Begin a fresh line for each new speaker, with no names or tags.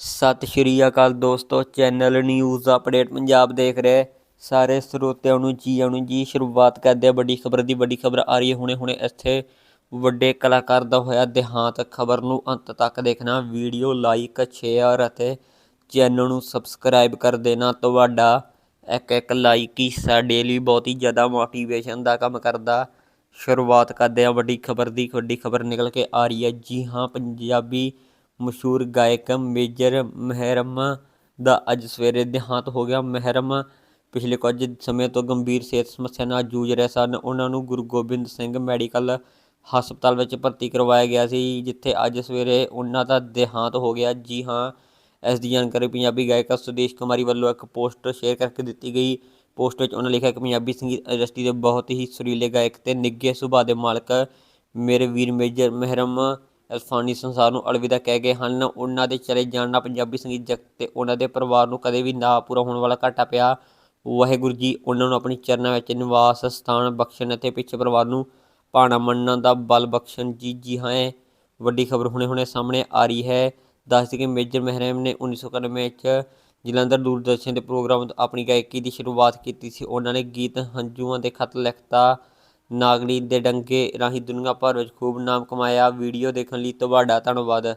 ਸਤਿ ਸ਼੍ਰੀ ਅਕਾਲ ਦੋਸਤੋ, channel news update Punjab ਦੇਖ ਰਹੇ। ਸਾਰੇ ਸਰੋਤਿਆਂ ਨੂੰ ਜੀ ਆਇਆਂ ਨੂੰ ਜੀ ਸ਼ੁਰੂਆਤ ਕਰਦੇ ਆ ਵੱਡੀ ਖਬਰ ਦੀ। ਵੱਡੀ ਖਬਰ ਆ ਰਹੀ ਹੈ ਹੁਣੇ ਹੁਣੇ ਇੱਥੇ ਵੱਡੇ ਕਲਾਕਾਰ ਦਾ ਹੋਇਆ ਦੇਹਾਂਤ। ਖਬਰ ਨੂੰ ਅੰਤ ਤੱਕ ਦੇਖਣਾ, ਵੀਡੀਓ ਲਾਈਕ, ਸ਼ੇਅਰ ਅਤੇ ਚੈਨਲ ਨੂੰ ਸਬਸਕ੍ਰਾਈਬ ਕਰ ਦੇਣਾ। ਤੁਹਾਡਾ ਇੱਕ ਇੱਕ ਲਾਈਕ ਹੀ ਸਾਡੇ ਲਈ ਬਹੁਤ ਹੀ ਜ਼ਿਆਦਾ ਮੋਟੀਵੇਸ਼ਨ ਦਾ ਕੰਮ ਕਰਦਾ। ਸ਼ੁਰੂਆਤ ਕਰਦੇ ਆ ਵੱਡੀ ਖਬਰ ਦੀ। ਵੱਡੀ ਖਬਰ ਨਿਕਲ ਕੇ ਆ ਰਹੀ ਹੈ, ਜੀ ਹਾਂ, ਪੰਜਾਬੀ ਮਸ਼ਹੂਰ ਗਾਇਕ ਮੇਜਰ ਮਹਿਰਮ ਦਾ ਅੱਜ ਸਵੇਰੇ ਦੇਹਾਂਤ ਹੋ ਗਿਆ। ਮਹਿਰਮ ਪਿਛਲੇ ਕੁਝ ਸਮੇਂ ਤੋਂ ਗੰਭੀਰ ਸਿਹਤ ਸਮੱਸਿਆ ਨਾਲ ਜੂਝ ਰਹੇ ਸਨ। ਉਹਨਾਂ ਨੂੰ ਗੁਰੂ ਗੋਬਿੰਦ ਸਿੰਘ ਮੈਡੀਕਲ ਹਸਪਤਾਲ ਵਿੱਚ ਭਰਤੀ ਕਰਵਾਇਆ ਗਿਆ ਸੀ, ਜਿੱਥੇ ਅੱਜ ਸਵੇਰੇ ਉਹਨਾਂ ਦਾ ਦੇਹਾਂਤ ਹੋ ਗਿਆ। ਜੀ ਹਾਂ, ਇਸ ਦੀ ਜਾਣਕਾਰੀ ਪੰਜਾਬੀ ਗਾਇਕਾ ਸੁਦੇਸ਼ ਕੁਮਾਰੀ ਵੱਲੋਂ ਇੱਕ ਪੋਸਟ ਸ਼ੇਅਰ ਕਰਕੇ ਦਿੱਤੀ ਗਈ। ਪੋਸਟ ਵਿੱਚ ਉਹਨਾਂ ਲਿਖਿਆ ਕਿ ਪੰਜਾਬੀ ਸੰਗੀਤ ਇੰਡਸਟਰੀ ਦੇ ਬਹੁਤ ਹੀ ਸੁਰੀਲੇ ਗਾਇਕ ਤੇ ਨਿੱਘੇ ਸੁਭਾਅ ਦੇ ਮਾਲਕ ਮੇਰੇ ਵੀਰ ਮੇਜਰ ਮਹਿਰਮ ਅਲਫਾਨੀ ਸੰਸਾਰ ਨੂੰ ਅਲਵਿਦਾ ਕਹਿ ਗਏ ਹਨ। ਉਹਨਾਂ ਦੇ ਚਲੇ ਜਾਣ ਨਾਲ ਪੰਜਾਬੀ ਸੰਗੀਤ ਜਗਤ ਤੇ ਉਹਨਾਂ ਦੇ ਪਰਿਵਾਰ ਨੂੰ ਕਦੇ ਵੀ ਨਾ ਪੂਰਾ ਹੋਣ ਵਾਲਾ ਘਾਟਾ ਪਿਆ। ਵਾਹਿਗੁਰੂ ਜੀ, ਉਹਨਾਂ ਨੂੰ ਆਪਣੀ ਚਰਨਾਂ ਵਿੱਚ ਨਿਵਾਸ, ਸਥਾਨ, ਬਖਸ਼ਣ ਅਤੇ ਪਿੱਛੇ ਪਰਿਵਾਰ ਨੂੰ ਭਾਣਾ ਮੰਨਣ ਦਾ ਬਲ ਬਖਸ਼ਣ ਜੀ ਜੀ ਹਾਂ ਵੱਡੀ ਖਬਰ ਹੁਣੇ ਹੁਣੇ ਸਾਹਮਣੇ ਆ ਰਹੀ ਹੈ। ਦੱਸਦੀ ਕਿ ਮੇਜਰ ਮਹਿਰਮ ਨੇ 1991 ਵਿੱਚ ਜਲੰਧਰ ਦੂਰਦਰਸ਼ਨ ਦੇ ਪ੍ਰੋਗਰਾਮ ਤੋਂ ਆਪਣੀ ਗਾਇਕੀ ਦੀ ਸ਼ੁਰੂਆਤ ਕੀਤੀ ਸੀ। ਉਹਨਾਂ ਨੇ ਗੀਤ ਹੰਝੂਆਂ ਦੇ ਖਤ ਲਿਖਤਾ। ਨਾਗਰੀ ਦੇ ਡੰਗੇ ਰਾਹੀਂ ਦੁਨੀਆ ਭਰ ਵਿੱਚ ਖੂਬ ਨਾਮ ਕਮਾਇਆ। ਵੀਡੀਓ ਦੇਖਣ ਲਈ ਤੁਹਾਡਾ ਧੰਨਵਾਦ।